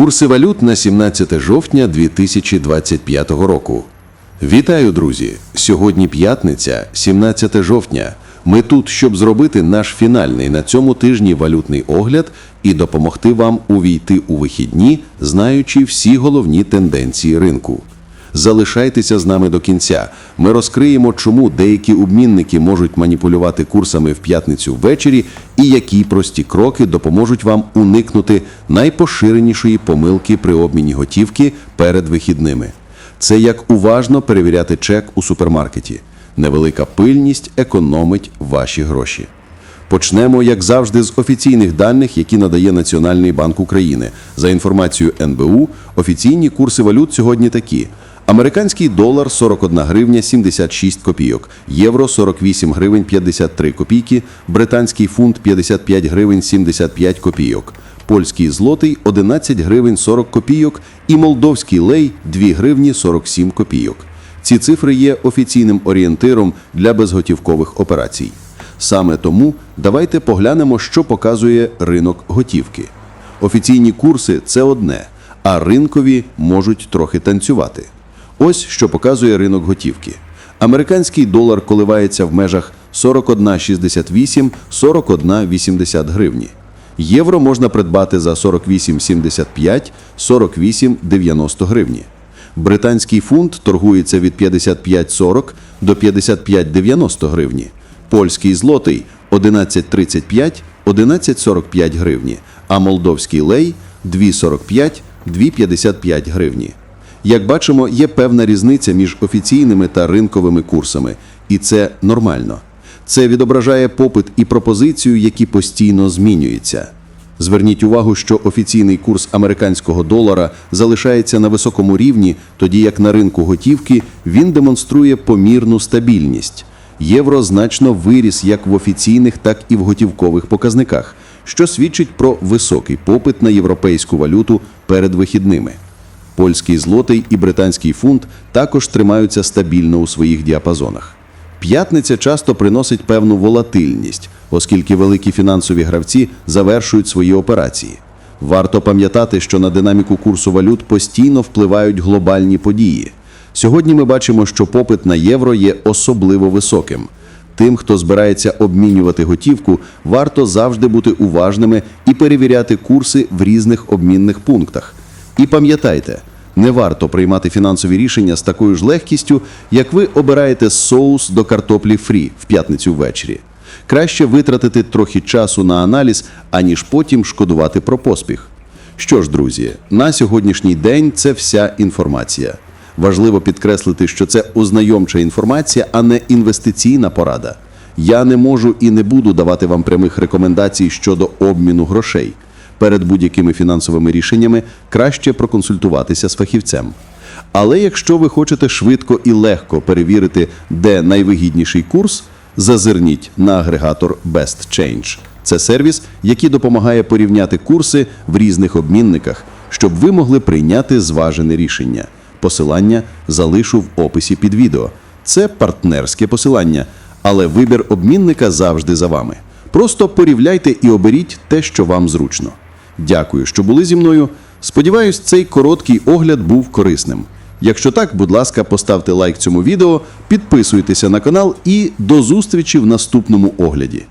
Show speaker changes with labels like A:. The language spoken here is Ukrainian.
A: Курси валют на 17 жовтня 2025 року. Вітаю, друзі! Сьогодні п'ятниця, 17 жовтня. Ми тут, щоб зробити наш фінальний на цьому тижні валютний огляд і допомогти вам увійти у вихідні, знаючи всі головні тенденції ринку. Залишайтеся з нами до кінця. Ми розкриємо, чому деякі обмінники можуть маніпулювати курсами в п'ятницю ввечері і які прості кроки допоможуть вам уникнути найпоширенішої помилки при обміні готівки перед вихідними. Це як уважно перевіряти чек у супермаркеті. Невелика пильність економить ваші гроші. Почнемо, як завжди, з офіційних даних, які надає Національний банк України. За інформацією НБУ, офіційні курси валют сьогодні такі: американський долар 41 гривня 76 копійок, євро 48 гривень 53 копійки, британський фунт 55 гривень 75 копійок, польський злотий 11 гривень 40 копійок і молдовський лей 2 гривні 47 копійок. Ці цифри є офіційним орієнтиром для безготівкових операцій. Саме тому давайте поглянемо, що показує ринок готівки. Офіційні курси це одне, а ринкові можуть трохи танцювати. Ось що показує ринок готівки. Американський долар коливається в межах 41,68-41,80 гривні. Євро можна придбати за 48,75 48,90 гривні. Британський фунт торгується від 55,40 до 55,90 гривні. Польський злотий 11,35 11,45 гривні, а молдовський лей 2,45 2,55 гривні. Як бачимо, є певна різниця між офіційними та ринковими курсами, і це нормально. Це відображає попит і пропозицію, які постійно змінюються. Зверніть увагу, що офіційний курс американського долара залишається на високому рівні, тоді як на ринку готівки він демонструє помірну стабільність. Євро значно виріс як в офіційних, так і в готівкових показниках, що свідчить про високий попит на європейську валюту перед вихідними. Польський злотий і британський фунт також тримаються стабільно у своїх діапазонах. П'ятниця часто приносить певну волатильність, оскільки великі фінансові гравці завершують свої операції. Варто пам'ятати, що на динаміку курсу валют постійно впливають глобальні події. Сьогодні ми бачимо, що попит на євро є особливо високим. Тим, хто збирається обмінювати готівку, варто завжди бути уважними і перевіряти курси в різних обмінних пунктах. І пам'ятайте, не варто приймати фінансові рішення з такою ж легкістю, як ви обираєте соус до картоплі фрі в п'ятницю ввечері. Краще витратити трохи часу на аналіз, аніж потім шкодувати про поспіх. Що ж, друзі, на сьогоднішній день це вся інформація. Важливо підкреслити, що це ознайомча інформація, а не інвестиційна порада. Я не можу і не буду давати вам прямих рекомендацій щодо обміну грошей. Перед будь-якими фінансовими рішеннями краще проконсультуватися з фахівцем. Але якщо ви хочете швидко і легко перевірити, де найвигідніший курс, зазирніть на агрегатор Best Change. Це сервіс, який допомагає порівняти курси в різних обмінниках, щоб ви могли прийняти зважене рішення. Посилання залишу в описі під відео. Це партнерське посилання, але вибір обмінника завжди за вами. Просто порівняйте і оберіть те, що вам зручно. Дякую, що були зі мною. Сподіваюсь, цей короткий огляд був корисним. Якщо так, будь ласка, поставте лайк цьому відео, підписуйтеся на канал і до зустрічі в наступному огляді.